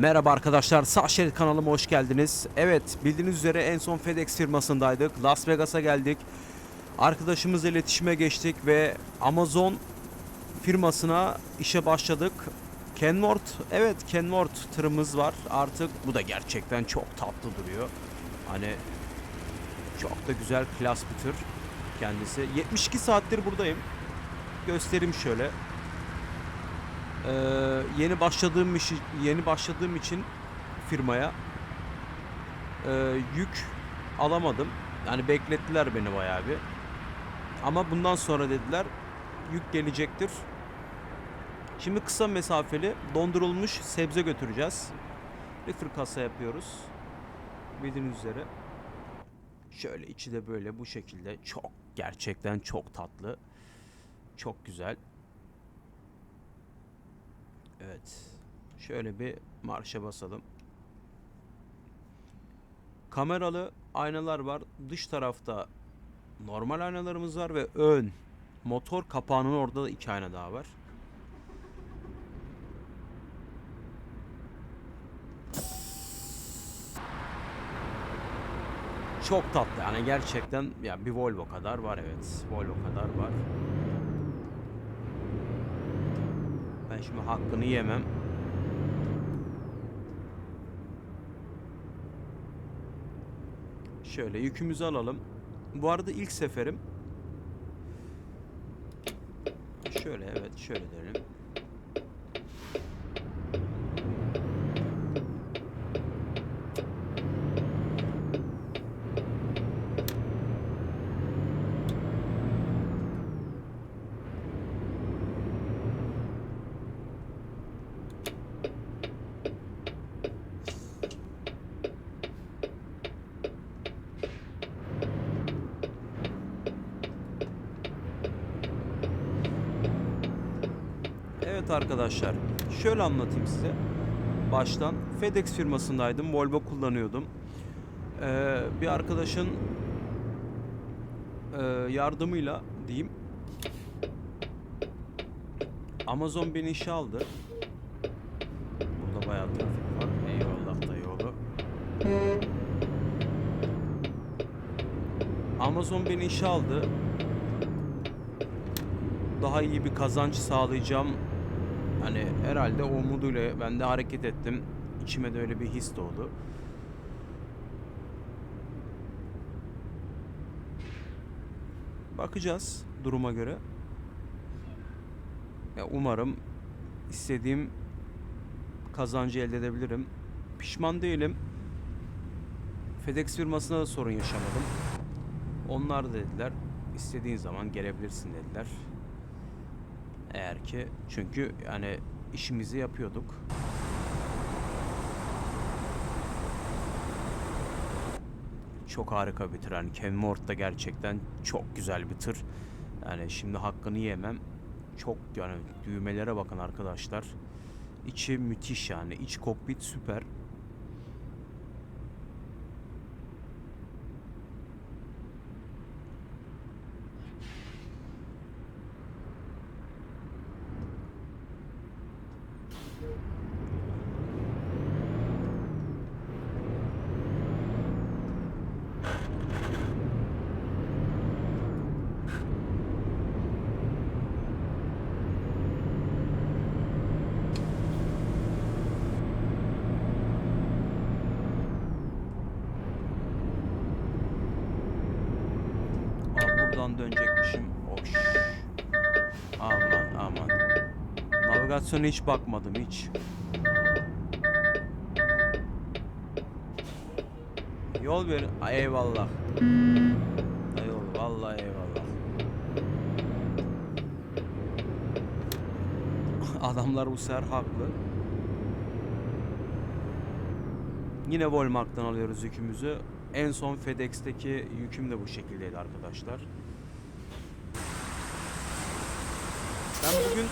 Merhaba arkadaşlar, Sağ Şerit kanalıma hoş geldiniz. Evet, bildiğiniz üzere en son FedEx firmasındaydık. Las Vegas'a geldik. Arkadaşımızla iletişime geçtik ve Amazon firmasına işe başladık. Kenworth, evet Kenworth tırımız var artık. Bu da gerçekten çok tatlı duruyor. Hani çok da güzel, klas bir tır kendisi. 72 saattir buradayım. Göstereyim şöyle. Ee, yeni başladığım işi yeni başladığım için firmaya e, yük alamadım. Yani beklettiler beni bayağı bir. Ama bundan sonra dediler yük gelecektir. Şimdi kısa mesafeli dondurulmuş sebze götüreceğiz. Reefer kasa yapıyoruz. Bildiğiniz üzere. Şöyle içi de böyle bu şekilde çok gerçekten çok tatlı. Çok güzel. Evet. Şöyle bir marşa basalım. Kameralı aynalar var. Dış tarafta normal aynalarımız var ve ön motor kapağının orada da iki ayna daha var. Çok tatlı yani gerçekten ya bir Volvo kadar var evet. Volvo kadar var. Ben şimdi hakkını yemem. Şöyle yükümüzü alalım. Bu arada ilk seferim. Şöyle evet şöyle dönelim. Arkadaşlar, şöyle anlatayım size. Baştan FedEx firmasındaydım, Volvo kullanıyordum. Ee, bir arkadaşın e, yardımıyla diyeyim. Amazon beni işe aldı. Burada bayağı trafik var. Eyvallah da yolu. Amazon beni işe aldı. Daha iyi bir kazanç sağlayacağım. Hani herhalde o umuduyla ben de hareket ettim. İçime de öyle bir his doğdu. Bakacağız duruma göre. Ya umarım istediğim kazancı elde edebilirim. Pişman değilim. FedEx firmasına da sorun yaşamadım. Onlar da dediler istediğin zaman gelebilirsin dediler. Eğer ki çünkü yani işimizi yapıyorduk. Çok harika bir tır. Kenworth da gerçekten çok güzel bir tır. Yani şimdi hakkını yemem. Çok yani düğmelere bakın arkadaşlar. İçi müthiş yani. İç kokpit süper. Aa, buradan dönecekmişim. Hoş. Aman aman. Navigasyona hiç bakmadım hiç. Yol ver. Eyvallah. Eyvallah. Vallahi eyvallah. Adamlar bu sefer haklı. Yine Walmart'tan alıyoruz yükümüzü. En son FedEx'teki yüküm de bu şekildeydi arkadaşlar. Ben bugün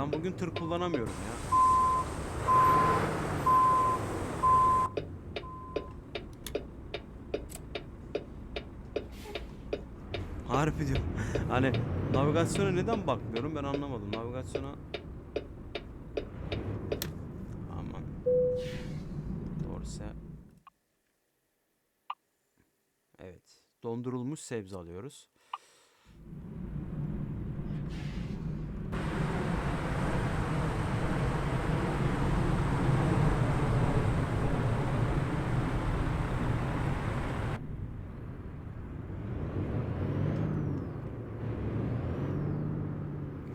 Ben bugün tır kullanamıyorum ya. Harbi diyorum. Hani Navigasyona neden bakmıyorum ben anlamadım. Navigasyona aman doğrusu Evet. Dondurulmuş sebze alıyoruz.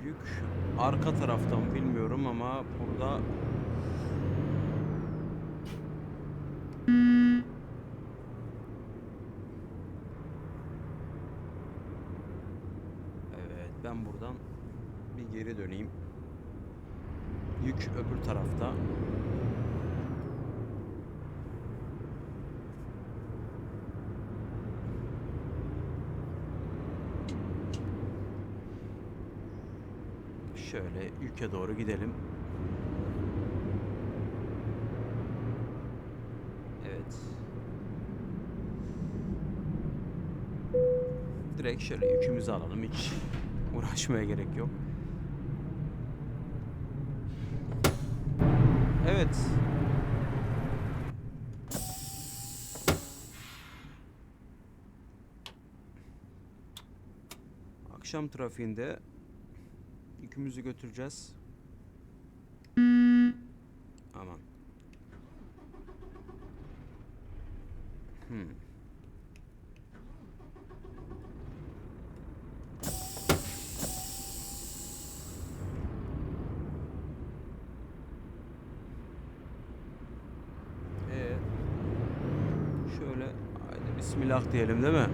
Yük arka taraftan bilmiyorum ama burada Evet ben buradan bir geri döneyim. Yük öbür tarafta. Şöyle yüke doğru gidelim. Evet. Direkt şöyle yükümüzü alalım. Hiç uğraşmaya gerek yok. Evet. Akşam trafiğinde yükümüzü götüreceğiz. Aman. Hmm. Ee, bismillah diyelim değil mi?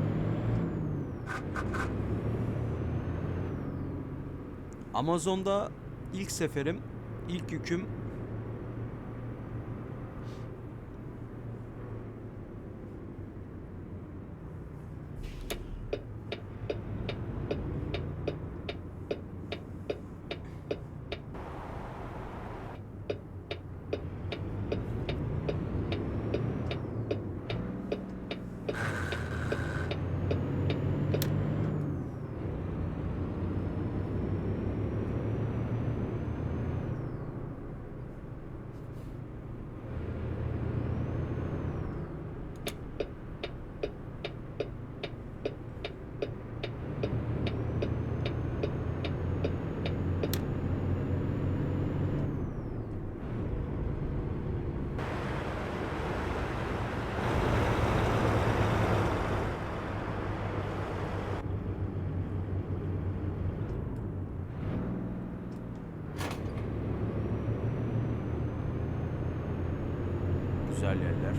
Amazon'da ilk seferim, ilk yüküm güzel yerler.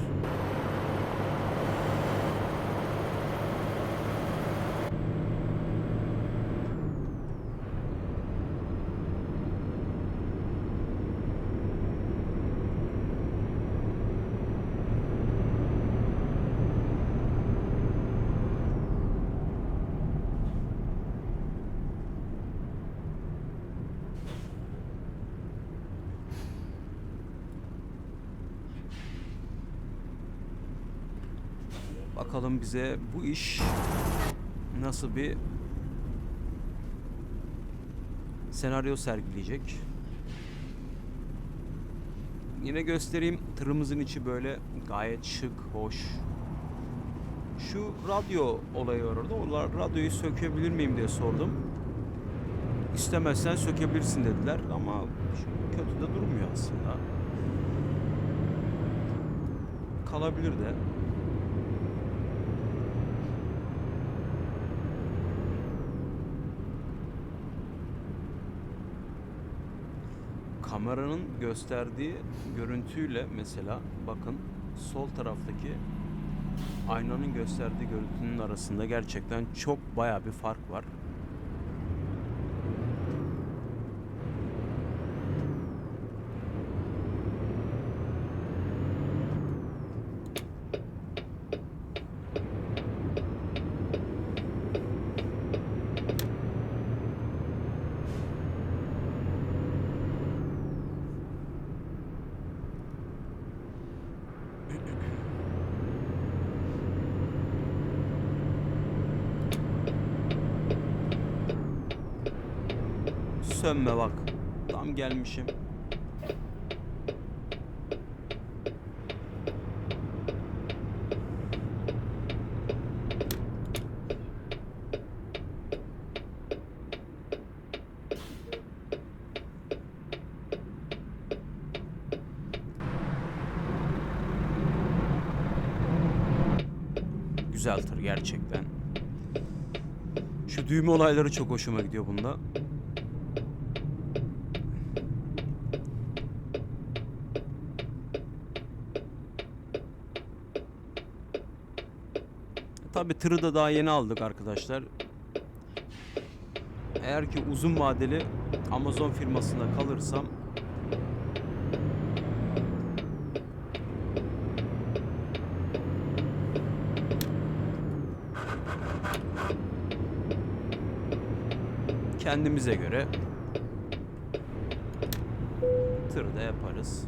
Bakalım bize bu iş nasıl bir senaryo sergileyecek. Yine göstereyim. Tırımızın içi böyle gayet şık, hoş. Şu radyo olayı orada. O radyoyu sökebilir miyim diye sordum. İstemezsen sökebilirsin dediler ama kötü de durmuyor aslında. Kalabilir de. Kameranın gösterdiği görüntüyle mesela bakın sol taraftaki aynanın gösterdiği görüntünün arasında gerçekten çok baya bir fark var. Sönme bak. Tam gelmişim. Güzel tır gerçekten. Şu düğme olayları çok hoşuma gidiyor bunda. Tabi tırı da daha yeni aldık arkadaşlar. Eğer ki uzun vadeli Amazon firmasında kalırsam kendimize göre tır da yaparız.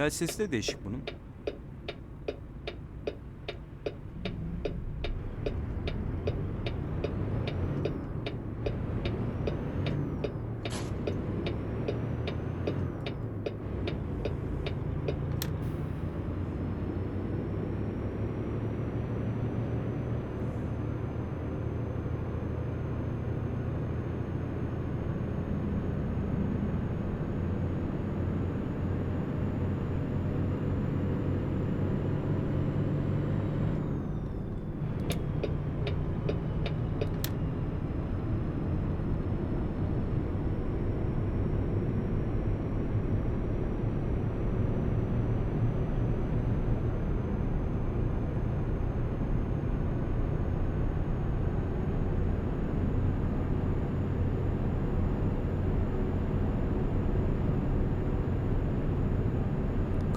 Sinyal sesi de değişik bunun.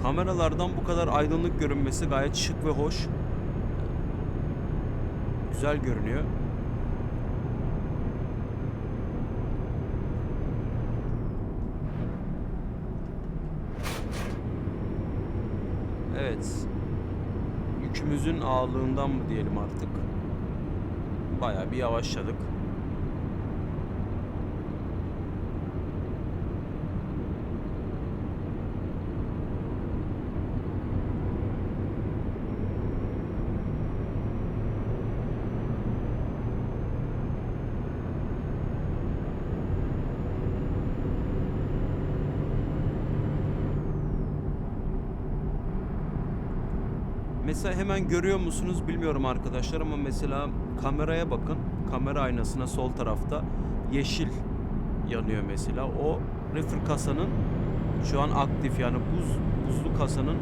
Kameralardan bu kadar aydınlık görünmesi gayet şık ve hoş. Güzel görünüyor. Evet. Yükümüzün ağırlığından mı diyelim artık. Bayağı bir yavaşladık. Mesela hemen görüyor musunuz bilmiyorum arkadaşlar ama mesela kameraya bakın. Kamera aynasına sol tarafta yeşil yanıyor mesela. O reefer kasanın şu an aktif yani buz buzlu kasanın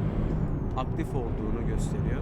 aktif olduğunu gösteriyor.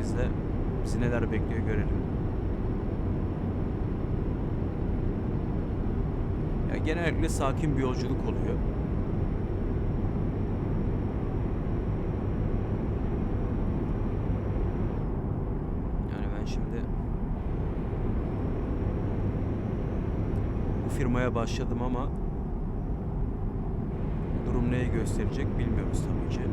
Seferimizde bizi neler bekliyor görelim. Ya genellikle sakin bir yolculuk oluyor. Yani ben şimdi bu firmaya başladım ama durum neyi gösterecek bilmiyoruz tabii ki.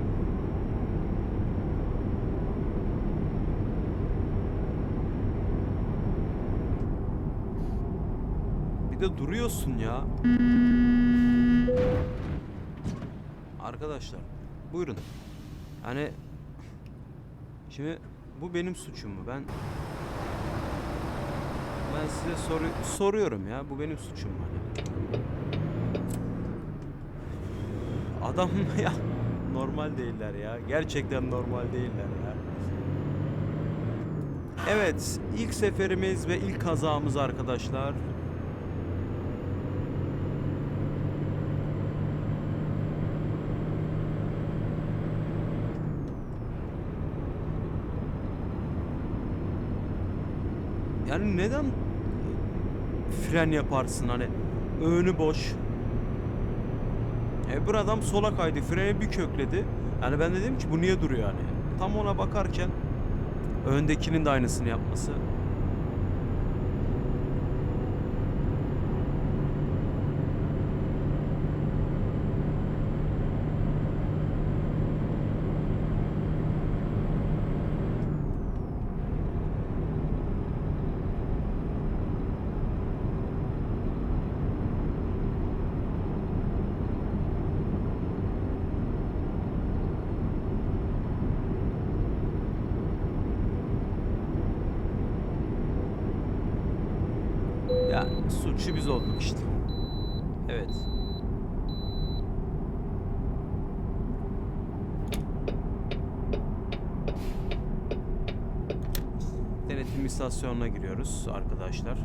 Bir duruyorsun ya. Arkadaşlar buyurun. Hani şimdi bu benim suçum mu? Ben ben size soru soruyorum ya. Bu benim suçum mu hani? Adam ya normal değiller ya. Gerçekten normal değiller ya. Evet, ilk seferimiz ve ilk kazamız arkadaşlar. Yani neden fren yaparsın hani önü boş. E bir adam sola kaydı, freni bir kökledi. Yani ben de dedim ki bu niye duruyor yani? Tam ona bakarken öndekinin de aynısını yapması. Ya suçlu biz olduk işte. Evet. Denetim istasyonuna giriyoruz arkadaşlar.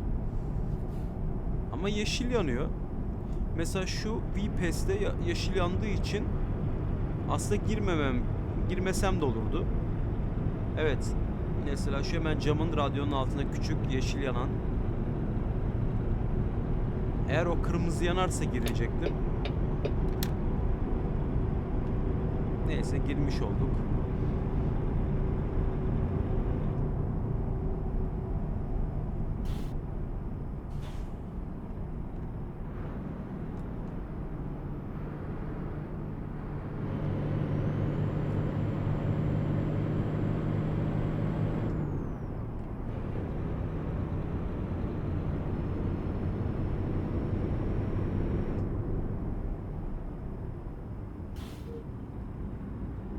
Ama yeşil yanıyor. Mesela şu ya- yeşil yandığı için aslında girmemem, girmesem de olurdu. Evet. Mesela şu hemen camın radyonun altında küçük yeşil yanan eğer o kırmızı yanarsa girecektim. Neyse girmiş olduk.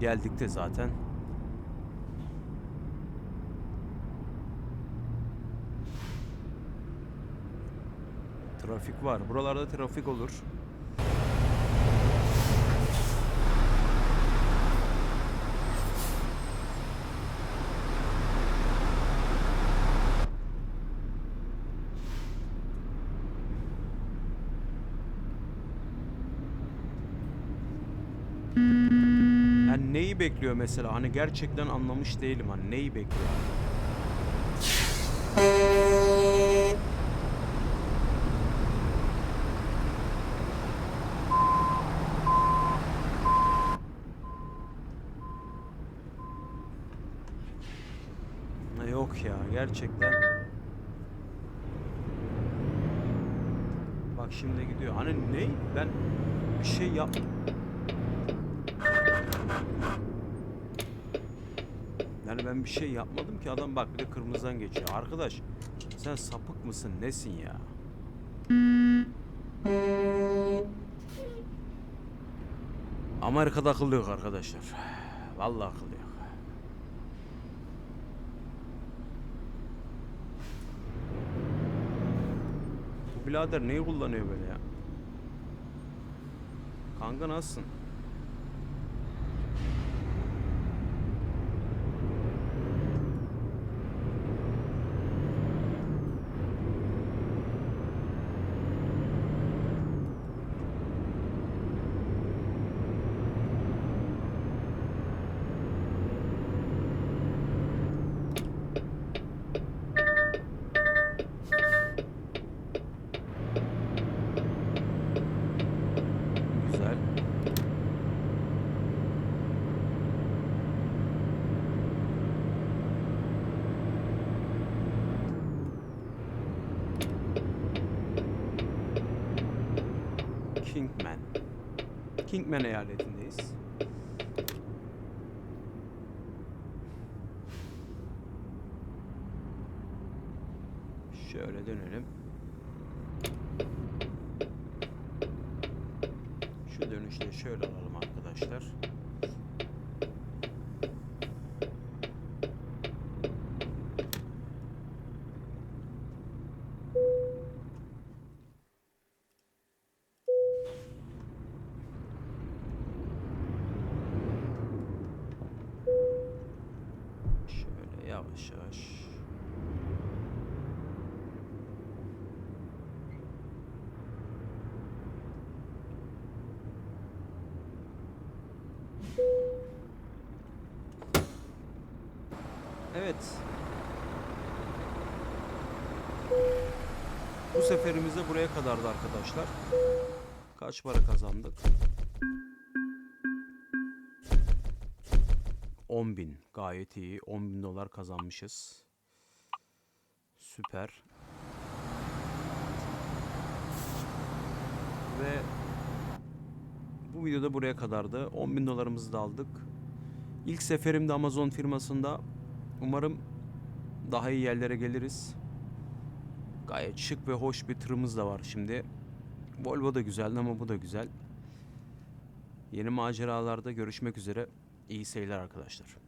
Geldik de zaten. Trafik var. Buralarda trafik olur. Yani neyi bekliyor mesela? Hani gerçekten anlamış değilim. Hani neyi bekliyor? Yok ya gerçekten. Bak şimdi gidiyor. Hani ne? Ben bir şey yap. Yani ben bir şey yapmadım ki adam bak bir de kırmızıdan geçiyor. Arkadaş sen sapık mısın nesin ya? Amerika'da akıllı yok arkadaşlar. Vallahi akıllı yok. Bu birader neyi kullanıyor böyle ya? Kanka nasılsın? Kingman eyaletindeyiz. Şöyle dönelim. Şu dönüşte şöyle alalım arkadaşlar. Şöyle yavaş yavaş. Evet. Bu seferimiz de buraya kadardı arkadaşlar. Kaç para kazandık? 10 bin. Gayet iyi. 10 bin dolar kazanmışız. Süper. Ve bu videoda buraya kadardı. 10 bin dolarımızı da aldık. İlk seferimde Amazon firmasında umarım daha iyi yerlere geliriz. Gayet şık ve hoş bir tırımız da var şimdi. Volvo da güzeldi ama bu da güzel. Yeni maceralarda görüşmek üzere. İyi seyirler arkadaşlar.